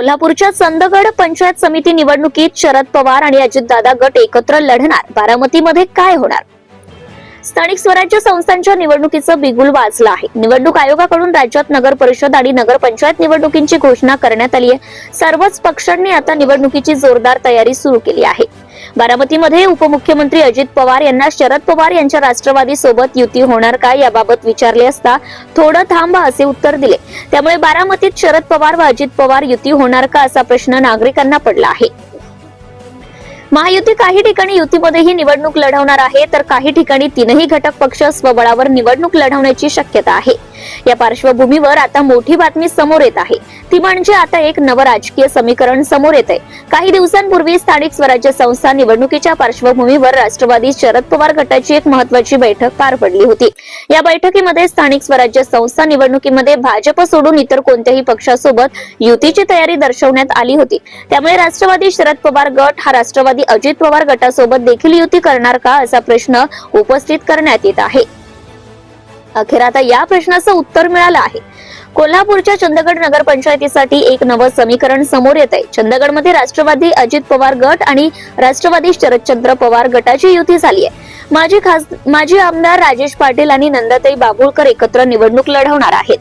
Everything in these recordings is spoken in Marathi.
कोल्हापूरच्या चंदगड पंचायत समिती निवडणुकीत शरद पवार आणि अजितदादा गट एकत्र लढणार. बारामतीमध्ये काय होणार? स्थानिक स्वराज्य संस्थांच्या निवडणुकीचं बिगुल वाजलं आहे. निवडणूक आयोगाकडून राज्यात नगर परिषद आणि नगरपंचायत निवडणुकींची घोषणा करण्यात आली आहे. सर्वच पक्षांनी आता निवडणुकीची जोरदार तयारी सुरू केली आहे. बारामतीमध्ये उपमुख्यमंत्री अजित पवार यांना शरद पवार यांच्या राष्ट्रवादी सोबत युती होणार का याबाबत विचारले असता थोडं थांबा असे उत्तर दिले. त्यामुळे बारामतीत शरद पवार व अजित पवार युती होणार का असा प्रश्न नागरिकांना पडला आहे. महायुती काही ठिकाणी युतीमध्येही निवडणूक लढवणार आहे तर काही ठिकाणी तीनही घटक पक्ष स्वबळावर निवडणूक लढवण्याची शक्यता आहे. या पार्श्वभूमीवर आता मोठी बातमी समोर येत आहे. ती म्हणजे आता एक नवं राजकीय समीकरण समोर येत आहे काही दिवसांपूर्वी स्थानिक स्वराज्य संस्था निवडणुकीच्या पार्श्वभूमीवर राष्ट्रवादी शरद पवार गटाची एक महत्वाची बैठक पार पडली होती. या बैठकीमध्ये स्थानिक स्वराज्य संस्था निवडणुकीमध्ये भाजप सोडून इतर कोणत्याही पक्षासोबत युतीची तयारी दर्शवण्यात आली होती. त्यामुळे राष्ट्रवादी शरद पवार गट हा राष्ट्रवादी राष्ट्रवादी अजित पवार गटासोबत देखील युती करणार का असा प्रश्न उपस्थित करण्यात येत आहे. अखेर आता या प्रश्नाचं उत्तर मिळालं आहे. कोल्हापूरच्या चंदगड नगरपंचायतीसाठी एक नवं समीकरण समोर येत आहे चंदगडमध्ये राष्ट्रवादी अजित पवार गट आणि राष्ट्रवादी शरदचंद्र पवार गटाची युती झाली आहे. माजी खास माजी आमदार राजेश पाटील आणि नंदाताई बाबुळकर एकत्र निवडणूक लढवणार आहेत.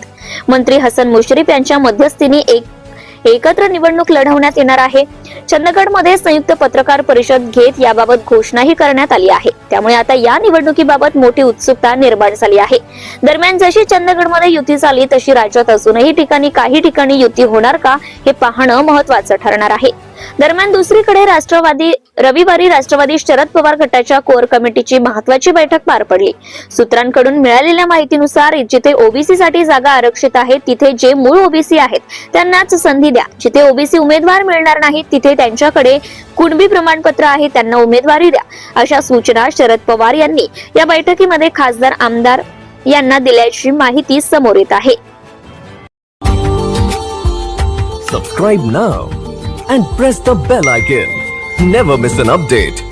मंत्री हसन मुश्रीफ यांच्या मध्यस्थीने एक एकत्र निवडणूक लढवण्यात येणार आहे. चंदगडमध्ये संयुक्त पत्रकार परिषद घेत याबाबत घोषणाही करण्यात आली आहे. त्यामुळे आता या निवडणुकीबाबत मोठी उत्सुकता निर्माण झाली आहे. दरम्यान जशी चंदगडमध्ये युती झाली तशी राज्यात असूनही ठिकाणी काही ठिकाणी युती होणार का हे पाहणं महत्वाचं ठरणार आहे. दरम्यान दुसरीकडे राष्ट्रवादी रविवारी राष्ट्रवादी शरद पवार गटाच्या कोर कमिटीची महत्वाची बैठक पार पडली. सूत्रांकडून मिळालेल्या माहितीनुसार जिथे ओबीसी साठी जागा आरक्षित आहे तिथे जे मूळ ओबीसी आहेत त्यांनाच संधी द्या. जिथे ओबीसी उमेदवार मिळणार नाहीत तिथे त्यांच्याकडे कुणबी प्रमाणपत्र आहे त्यांना उमेदवारी द्या. अशा सूचना शरद पवार यांनी या बैठकीमध्ये खासदार आमदार यांना दिल्याची माहिती समोर येत आहे. Subscribe now and press the bell icon never miss an update